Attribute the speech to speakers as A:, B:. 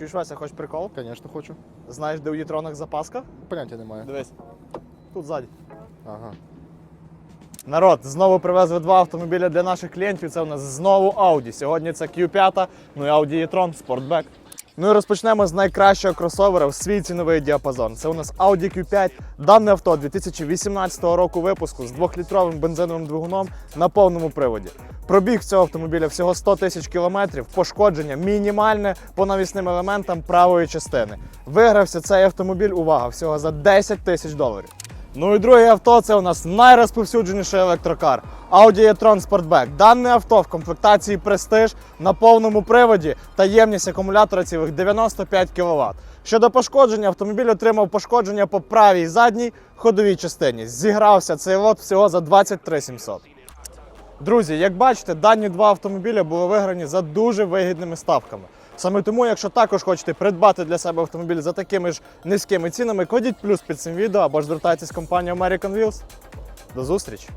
A: Чуєш, Вася, хочеш прикол?
B: Звісно, хочу.
A: Знаєш, де у Єтронах запаска?
B: Поняття немає.
A: Дивись. Тут ззаді.
B: Ага.
A: Народ, знову привезли два автомобіля для наших клієнтів. Це у нас знову Audi. Сьогодні це Q5, ну і Audi e-tron Sportback. Ну і розпочнемо з найкращого кросовера в свій ціновий діапазон. Це у нас Audi Q5. Дане авто 2018 року випуску з 2-літровим бензиновим двигуном на повному приводі. Пробіг цього автомобіля всього 100 тисяч кілометрів, пошкодження мінімальне по навісним елементам правої частини. Вигрався цей автомобіль, увага, всього за 10 тисяч доларів. Ну і друге авто це у нас найрозповсюдженіший електрокар Audi e-tron Sportback. Дане авто в комплектації Prestige на повному приводі та ємність акумулятора цілих 95 кВт. Щодо пошкодження, автомобіль отримав пошкодження по правій задній ходовій частині. Зігрався цей лот всього за 23 700. Друзі, як бачите, дані два автомобіля були виграні за дуже вигідними ставками. Саме тому, якщо також хочете придбати для себе автомобіль за такими ж низькими цінами, кладіть плюс під цим відео або ж звертайтесь в компанію American Wheels. До зустрічі!